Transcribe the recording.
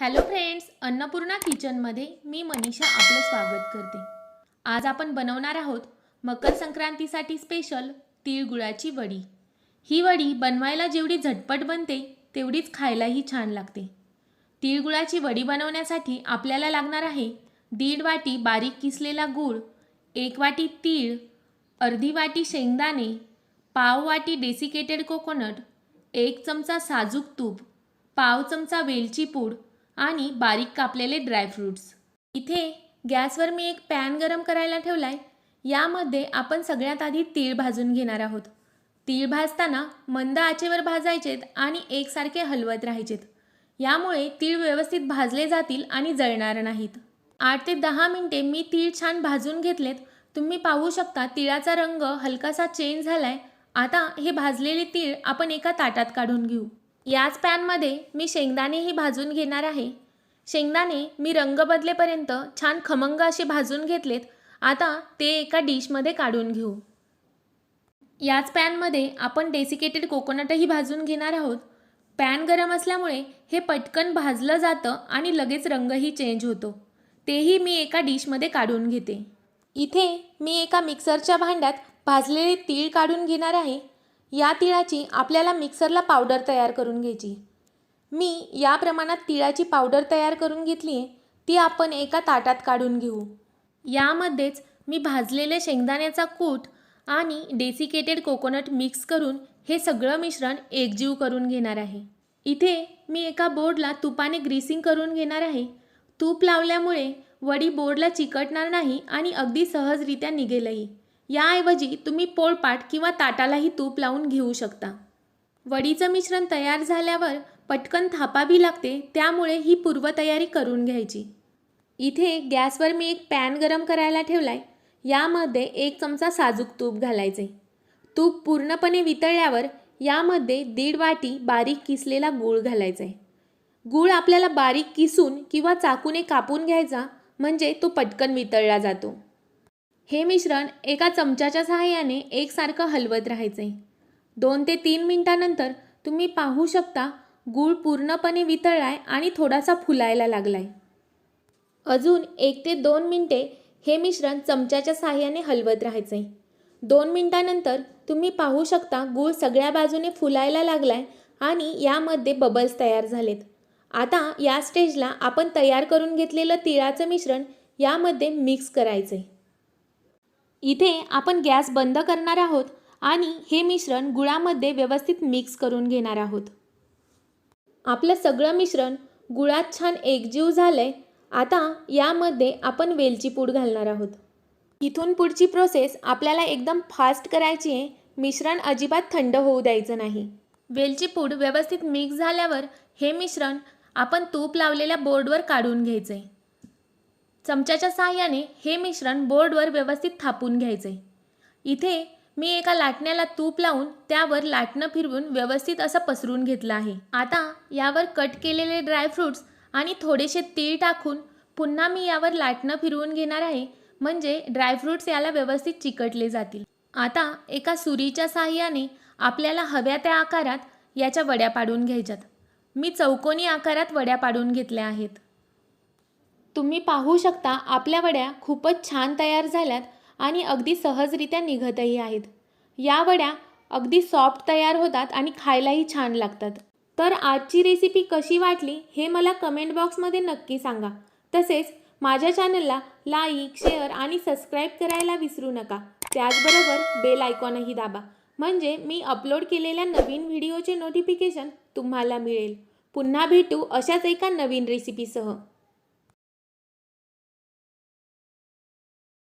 Hello friends Annapurna किचनमध्ये मी मनीषा आपलं स्वागत करते. आज आपण बनवणार आहोत मकर संक्रांतीसाठी स्पेशल तिळगुळाची वडी. ही वडी बनवायला जेवढी झटपट बनते तेवढीच खायलाही छान लागते. तिळगुळाची वडी बनवण्यासाठी आपल्याला लागणार आहे दीड वाटी बारीक किसलेला गूळ एक वाटी तीळ अर्धी वाटी शेंगदाणे पाव वाटी डेसिकेटेड कोकोनट एक चमचा साजूक तूप पाव चमचा वेलची पूड आणि बारीक कापलेले ड्रायफ्रूट्स इथे गॅसवर मी एक पॅन गरम करायला ठेवला आहे यामध्ये आपण सगळ्यात आधी तीळ भाजून घेणार आहोत. तीळ भाजताना मंद आचेवर भाजायचेत आणि एकसारखे हलवत राहायचेत. यामुळे तीळ व्यवस्थित भाजले जातील आणि जळणार नाहीत. आठ ते दहा मिनटे मी तीळ छान भाजून घेतलेत. तुम्ही पाहू शकता तिळाचा रंग हलकासा चेंज झालाय. आता हे भाजलेले तीळ आपण एका ताटात काढून घेऊ. याच पॅनमध्ये मी शेंगदाणेही भाजून घेणार आहे. शेंगदाणे मी रंग बदलेपर्यंत छान खमंग असे भाजून घेतलेत. आता ते एका डिशमध्ये काढून घेऊ. याच पॅनमध्ये आपण डेसिकेटेड कोकोनटही भाजून घेणार आहोत. पॅन गरम असल्यामुळे हे पटकन भाजलं जातं आणि लगेच रंगही चेंज होतो. तेही मी एका डिशमध्ये काढून घेते. इथे मी एका मिक्सरच्या भांड्यात भाजलेले तीळ काढून घेणार आहे. या तिळाची आपल्याला मिक्सरला पावडर तयार करून घ्यायची. मी या प्रमाणात तिळाची पावडर तयार करून घेतली आहे. ती आपण एका ताटात काढून घेऊ. यामध्येच मी भाजलेले शेंगदाण्याचा कूट आणि डेसिकेटेड कोकोनट मिक्स करून हे सगळं मिश्रण एकजीव करून घेणार आहे. इथे मी एका बोर्डला तुपाने ग्रीसिंग करून घेणार आहे. तूप लावल्यामुळे वडी बोर्डला चिकटणार नाही आणि अगदी सहजरित्या निघेलही. याऐवजी तुम्ही पोळपाट किंवा ताटालाही तूप लावून घेऊ शकता. वडीचं मिश्रण तयार झाल्यावर पटकन थापावी लागते त्यामुळे ही पूर्वतयारी करून घ्यायची. इथे गॅसवर मी एक पॅन गरम करायला ठेवलाय यामध्ये एक चमचा साजूक तूप घालायचे. तूप पूर्णपणे वितळल्यावर यामध्ये दीड वाटी बारीक किसलेला गूळ घालायचा. आहे गूळ आपल्याला बारीक किसून किंवा चाकूने कापून घ्यायचा म्हणजे तो पटकन वितळला जातो. हे मिश्रण एका चमच्याच्या सहाय्याने एकसारखं हलवत राहायचे. दोन ते तीन मिनटानंतर तुम्ही पाहू शकता गूळ पूर्णपणे वितळलाय आणि थोडासा फुलायला लागलाय. अजून एक ते दोन मिनटे हे मिश्रण चमच्याच्या साहाय्याने हलवत राहायचे. दोन मिनटानंतर तुम्ही पाहू शकता गूळ सगळ्या बाजूने फुलायला लागलाय आणि यामध्ये बबल्स तयार झालेत. आता या स्टेजला आपण तयार करून घेतलेलं तिळाचं मिश्रण यामध्ये मिक्स करायचे इथे आपण गॅस बंद करणार आहोत आणि हे मिश्रण गुळामध्ये व्यवस्थित मिक्स करून घेणार आहोत. आपलं सगळं मिश्रण गुळात छान एकजीव झालं आहे आता यामध्ये आपण वेलची पूड घालणार आहोत. इथून पुढची प्रोसेस आपल्याला एकदम फास्ट करायची आहे. मिश्रण अजिबात थंड होऊ द्यायचं नाही. वेलची पूड व्यवस्थित मिक्स झाल्यावर हे मिश्रण आपण तूप लावलेल्या बोर्डवर काढून घ्यायचे चमच्याच्या साहाय्याने हे मिश्रण बोर्डवर व्यवस्थित थापून घ्यायचे. इथे मी एका लाटण्याला तूप लावून त्यावर लाटणं फिरवून व्यवस्थित असं पसरून घेतलं आहे. आता यावर कट केलेले ड्रायफ्रूट्स आणि थोडेसे तीळ टाकून पुन्हा मी यावर लाटणं फिरवून घेणार आहे म्हणजे ड्रायफ्रूट्स याला व्यवस्थित चिकटले जातील. आता एका सुरीच्या साहाय्याने आपल्याला हव्या त्या आकारात याच्या वड्या पाडून घ्यायच्यात. मी चौकोनी आकारात वड्या पाडून घेतल्या आहेत. तुम्ही पाहू शकता आपल्या वड्या खूपच छान तयार झाल्यात आणि अगदी सहजरित्या निघतही आहेत. या वड्या अगदी सॉफ्ट तयार होतात आणि खायलाही छान लागतात. तर आजची रेसिपी कशी वाटली हे मला कमेंट बॉक्समध्ये नक्की सांगा. तसेच माझ्या चॅनलला लाईक शेअर आणि सबस्क्राईब करायला विसरू नका. त्याचबरोबर बेल आयकॉनही दाबा. म्हणजे मी अपलोड केलेल्या नवीन व्हिडिओचे नोटिफिकेशन तुम्हाला मिळेल. पुन्हा भेटू अशाच एका नवीन रेसिपीसह.